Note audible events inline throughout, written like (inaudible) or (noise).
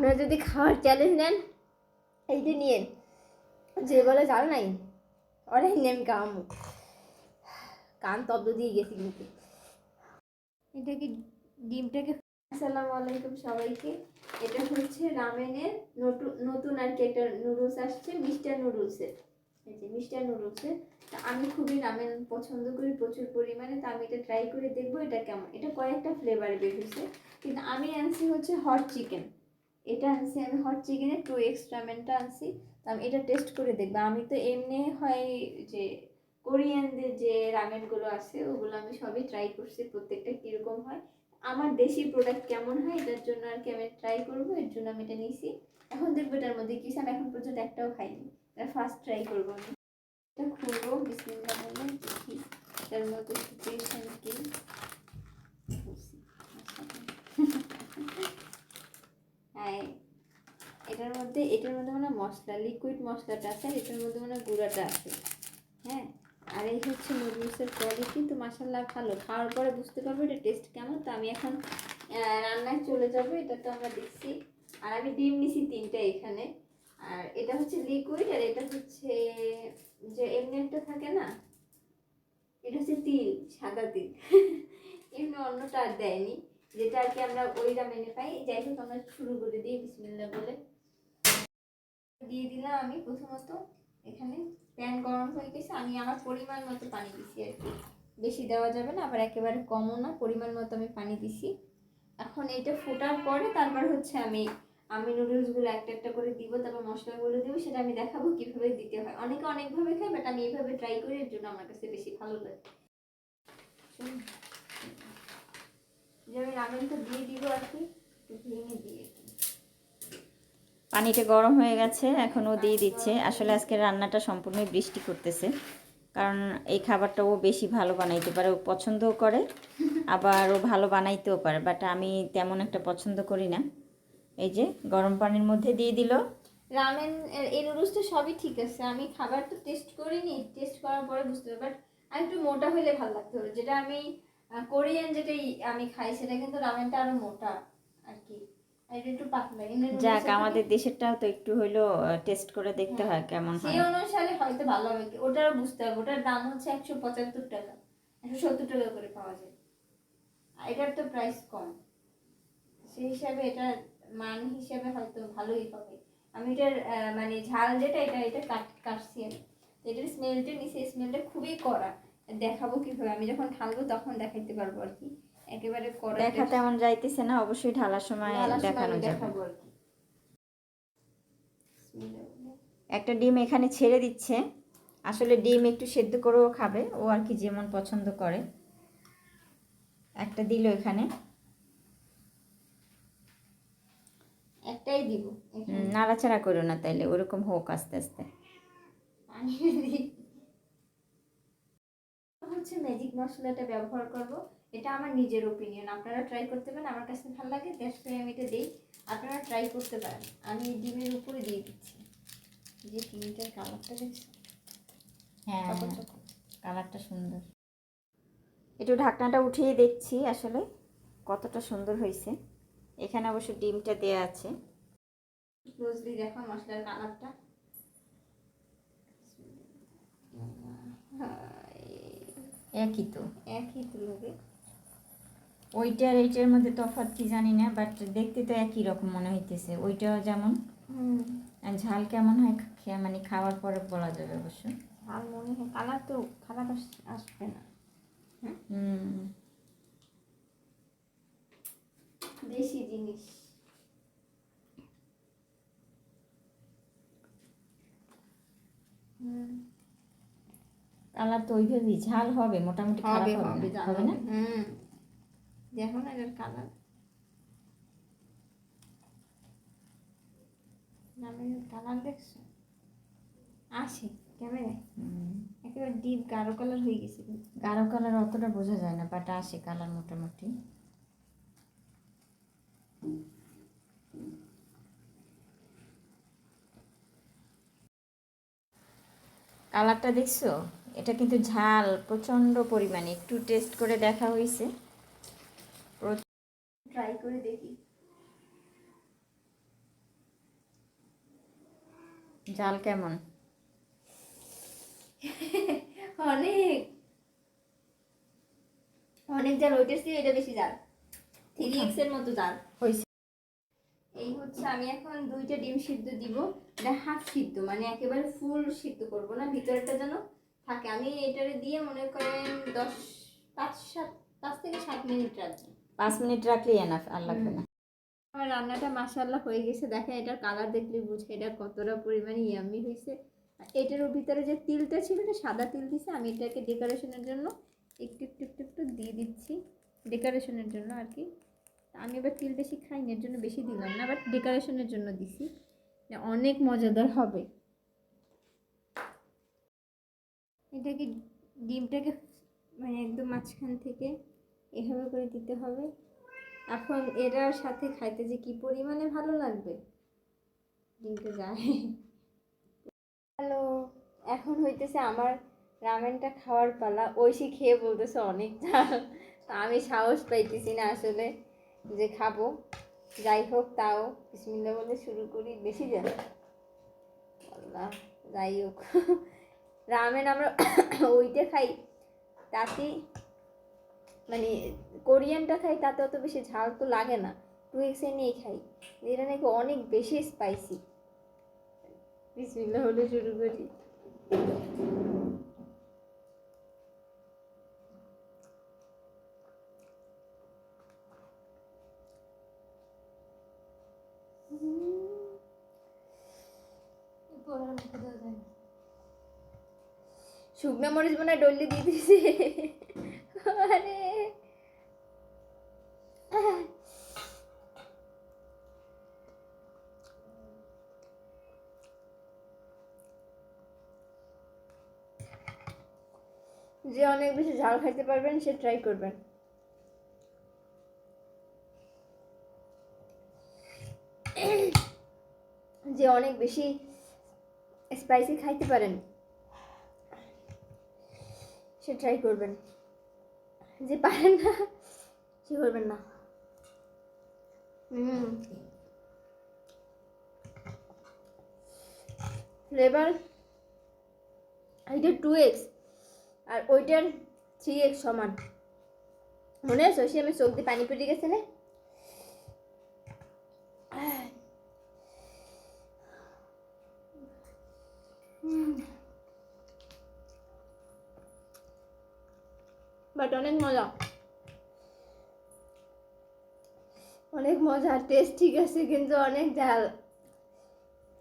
আপনারা যদি খাওয়ার চ্যালেঞ্জ নেন, এইটা নিয়ে যে বলে জাল নাই ওরাই নেম কাম কান তব্দ দিয়ে গেছি কিন্তু। এটা কি ডিমটাকে আসসালামু আলাইকুম সবাইকে। এটা হচ্ছে রামেনের নতুন নতুন আর কি একটা নুডলস আসছে মিস্টার নুডলসের এই যে মিস্টার নুডলসের তা আমি খুবই রামেন পছন্দ করি, প্রচুর পরিমাণে। তা আমি এটা ট্রাই করে দেখব, এটা কেমন। এটা কয়েকটা ফ্লেভার বের হয়েছে। কিন্তু আমি আনছি হচ্ছে হট চিকেন এটা আনছি আমি হট চিকেনের টু এক্স রামেনটা আনছি। তা আমি এটা টেস্ট করে দেখব। আমি তো এমনি হয় যে কোরিয়ানদের যে রামেনগুলো আছে, ওগুলো আমি সবই ট্রাই করছি, প্রত্যেকটা কীরকম হয়। আমার দেশি প্রোডাক্ট কেমন হয়, এটার জন্য আর কি আমি ট্রাই করব, এর জন্য আমি এটা নিয়েছি এখন দেখব এটার মধ্যে কি আমি এখন পর্যন্ত একটাও খাইনি। এটা ফার্স্ট ট্রাই করব আমি। এটা খুলবো, বিসমিল্লাহ বলে দেখি এটার মধ্যে সিচুয়েশন কি হ্যাঁ এটার মধ্যে এটার মধ্যে মানে মশলা লিকুইড মশলাটা আছে আর এটার মধ্যে মানে গুঁড়াটা আছে হ্যাঁ? আর এই হচ্ছে নুডলসের কোয়ালিটি তো মাসাল্লাহ ভালো। খাওয়ার পরে বুঝতে পারব এটা টেস্ট কেমন। তো আমি এখন রান্নায় চলে যাব, এটা তো আমরা দেখছি। আর আমি ডিম নিছি তিনটা এখানে। আর এটা হচ্ছে লিকুইড আর এটা হচ্ছে যে এমনি একটা থাকে না, এটা হচ্ছে তিল, সাদা তিল। (laughs) এমনি অন্যটা আর দেয়নি। যেটা আর কি আমরা ওই রামেনে পাই যাই হোক, আমরা শুরু করে দিই বিসমিল্লা বলে। দিয়ে দিলাম আমি প্রথমত এখানে প্যান গরম হয়ে গেছে। আমি আমার পরিমাণ মতো পানি দিছি আর কি। বেশি দেওয়া যাবে না, আবার একেবারে কমও না, পরিমাণ মতো আমি পানি দিছি। এখন এটা ফোটার পরে তারপর হচ্ছে আমি আমি নুডলসগুলো একটা একটা করে দিব, তারপর মশলাগুলো দিব, সেটা আমি দেখাবো কীভাবে দিতে হয়। অনেকে অনেকভাবে খায় বাট আমি এইভাবে ট্রাই করি, এর জন্য আমার কাছে বেশি ভালো লাগে। যে আমি রামেনটা দিয়ে দিব আর কি ভেঙে দিয়ে পানিটা গরম হয়ে গেছে এখন ও দিয়ে দিচ্ছে। আসলে আজকে রান্নাটা সম্পূর্ণই বৃষ্টি করতেছে কারণ এই খাবারটা ও বেশি ভালো বানাইতে পারে ও পছন্দও করে (laughs) আবার ও ভালো বানাইতেও পারে বাট আমি তেমন একটা পছন্দ করি না। এই যে গরম পানির মধ্যে দিয়ে দিল। রামেন এর- এই নুডলসটা সবই ঠিক আছে আমি খাবার তো টেস্ট করিনি টেস্ট করার পরে বুঝতে পারব বাট আর একটু মোটা হলে ভালো লাগতো যেটা আমি কোরিয়ান যেটা আমি খাই সেটা কিন্তু রামেনটা আরও মোটা আর কি যাক আমাদের দেশেরটাও তো একটু টেস্ট করে দেখতে হয় কেমন হয়। সেই অনুসারে হয়তো ভালো হবে। ওটারও বুঝতে হবে ওটার দাম হচ্ছে একশো পঁচাত্তর টাকা। একশো সত্তর টাকা করে পাওয়া যায়। আর এটার তো প্রাইস কম। সেই হিসাবে এটা মান হিসাবে হয়তো ভালোই হবে। আমি এটার মানে ঝাল যেটা এটা এটা কাট কাটছি এটার স্মেলটা নিচে স্মেলটা খুবই কড়া। দেখাবো কীভাবে? আমি যখন ঢালবো তখন দেখাইতে পারব আর কি। একেবারে কড়া দেখা তেমন যাইতেছে না অবশ্যই ঢালার সময় দেখানো যাবে। দেখাবো আর কি। একটা ডিম এখানে ছেড়ে দিচ্ছে। আসলে ডিম একটু সেদ্ধ করেও খাবে ও আর কি যেমন পছন্দ করে। একটা দিল এখানে। একটাই দিব। নাড়াচাড়া করো না তাইলে ওরকম হোক আস্তে আস্তে। হচ্ছে ম্যাজিক মশলাটা ব্যবহার করব। এটা আমার নিজের ওপিনিয়ন আপনারা ট্রাই করতে পারেন আমার কাছে ভালো লাগে ওয়াই আমি এটা দিই। আপনারা ট্রাই করতে পারেন। আমি ডিমের উপরে দিয়ে দিচ্ছি। যে ডিমটার কালারটা দেখছি হ্যাঁ। কালারটা সুন্দর। একটু ঢাকনাটা উঠিয়ে দেখছি আসলে কতটা সুন্দর হয়েছে। এখানে অবশ্য ডিমটা দেয়া আছে। ক্লোজলি দেখো মশলার কালারটা একই তো। একই তো লাগে। ওইটার এইটার মধ্যে তফাৎ কি জানি না বাট দেখতে তো একই রকম মনে হইতেছে। ওইটাও যেমন হুম। আর ঝাল কেমন হয় মানে খাওয়ার পরে বলা যাবে অবশ্য। ঝাল মনে হয় কালার তো খারাপ আসবে না। হুম। দেশি জিনিস। হুম। কালার তো ওইভাবেই ঝাল হবে মোটামুটি খারাপ হবে হবে না? দেখো না এটার কালার কালার দেখছ? আসে ক্যামেরায়। একেবারে ডিপ গাঢ় কালার হয়ে গেছে। গাঢ় কালার অতটা বোঝা যায় না বাট আসে কালার মোটামুটি। কালারটা দেখছ? এটা কিন্তু ঝাল প্রচণ্ড পরিমাণে। একটু টেস্ট করে দেখা হয়েছে ট্রাই করে দেখি। জাল কেমন? (laughs) অনেক। অনেক ওইটার চেয়ে এটা বেশি জাল থ্রি এক্সের মতো জাল হয়েছে এই হচ্ছে আমি এখন দুইটা ডিম সিদ্ধ দিব। এটা হাফ সিদ্ধ মানে একেবারে ফুল সিদ্ধ করব না ভিতরটা যেন থাকে। আমি এটারে দিয়ে মনে করেন দশ পাঁচ সাত পাঁচ থেকে সাত মিনিট রাখব। পাঁচ মিনিট রাখলেই এনাফ আর লাগবে না। আমার রান্নাটা মাসাল্লাহ হয়ে গেছে। দেখেন এটার কালার দেখলে বুঝে এটা কতটা পরিমাণে ইয়ামি হয়েছে। আর এটার ভিতরে যে তিলটা ছিল না সাদা তিল দিছে। আমি এটাকে ডেকোরেশনের জন্য একটু একটু একটু একটু দিয়ে দিচ্ছি। ডেকোরেশনের জন্য আর কি। আমি এবার তিল বেশি খাই না এর জন্য বেশি দিলাম না বাট ডেকোরেশনের জন্য দিছি। অনেক মজাদার হবে। এটাকে ডিমটাকে মানে একদম মাঝখান থেকে এভাবে করে দিতে হবে। এখন এটার সাথে খাইতে যে কি পরিমাণে ভালো লাগবে? ডিমটা যায়। হ্যালো, এখন হইতেছে আমার রামেনটা খাওয়ার পালা। ঐশী খেয়ে বলতেছে অনেক ঝাল। তা আমি সাহস পাইতেছি না আসলে যে খাব। যাই হোক, তাও বিসমিল্লা বলে শুরু করি, বেশি যান আল্লাহ, যাই হোক। রামেন আমরা (coughs) ওইটা খাই, তাতে মানে কোরিয়ানটা খাই, তাতে অত বেশি ঝাল তো লাগে না। টু এক্সে নিয়ে খাই এটা নাকি অনেক বেশি স্পাইসি বিসমিল্লা হলে শুরু করি। শুকনো মরিচ মনে হয় ডললে দিয়ে দিছে আরে। যে অনেক বেশি ঝাল খাইতে পারবেন, সে ট্রাই করবেন। যে অনেক বেশি স্পাইসি খাইতে পারেন। সে ট্রাই করবেন। যে পারেন না, সে করবেন না। হুম। ফ্লেভার এইটা টু এক্স আর ওইটার থ্রি এক্স সমান। মনে আছে? সে আমি চোখ দিয়ে পানি পেটে গেছে না বাট অনেক মজা। অনেক মজা টেস্ট ঠিক আছে, কিন্তু অনেক ঝাল।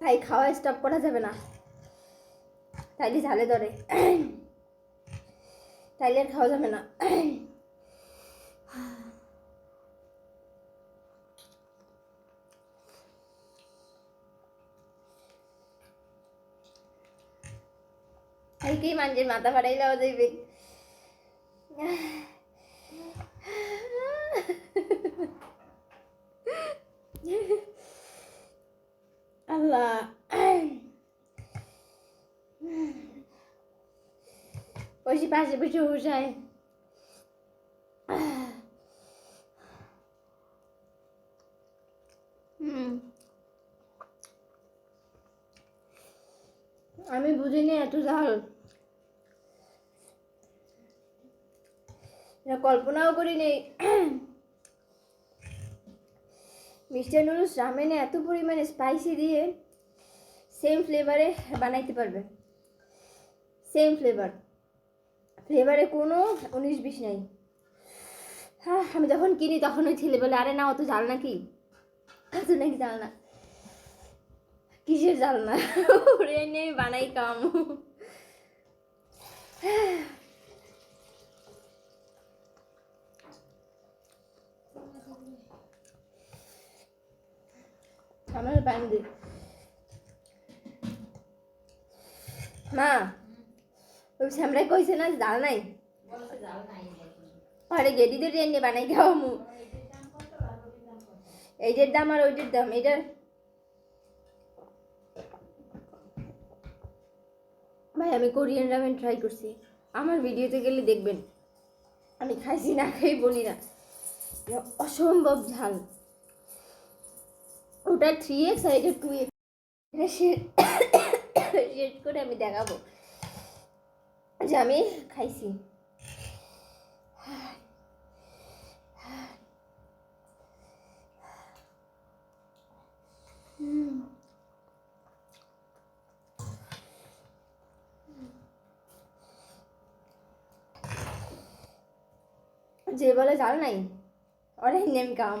তাই খাওয়া স্টপ করা যাবে না। তাইলে ঝালে ধরে। তাইলে আর খাওয়া যাবে না। কালকেই মাঞ্জের মাথা ফাটাই দেওয়া যাইবে আল্লাহ ওই পাশে বসে বসায় হুম আমি বুঝিনি এত ঝাল কল্পনাও করিনি। মিস্টার নুডলস রামেনে এত পরিমাণে স্পাইসি দিয়ে সেম ফ্লেভারে বানাইতে পারবে। সেম ফ্লেভার ফ্লেভারে কোনো উনিশ বিশ নাই। হ্যাঁ আমি যখন কিনি তখন ওই ছেলে বলে, আরে না, অত জাল নাকি? এত নাকি জাল না। কিসের জাল না? ওরে বানাই কাম। আমার পানি দে। মা, ওই শ্যামরাই কইছে না জাল নাই? আরে গেডিদের এনে বানাই খাওয়া মু এইটার দাম আর ওইটার দাম এটার ভাই, আমি কোরিয়ান রামেন ট্রাই করছি। আমার ভিডিওতে গেলে দেখবেন। আমি খাইছি না খাই বলি না। অসম্ভব ঝাল। ওটা থ্রি এক্স আর এটা টু এক্স শেষ করে আমি দেখাবো। যে আমি খাইছি। যে বলে জাল নাই ওরাই নেম কাম।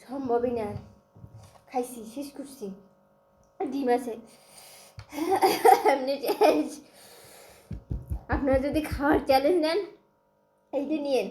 সম্ভবই না। খাইছি শেষ করছি। ডিম আছে। আপনারা যদি খাওয়ার চ্যালেঞ্জ নেন এইটা নিয়েন।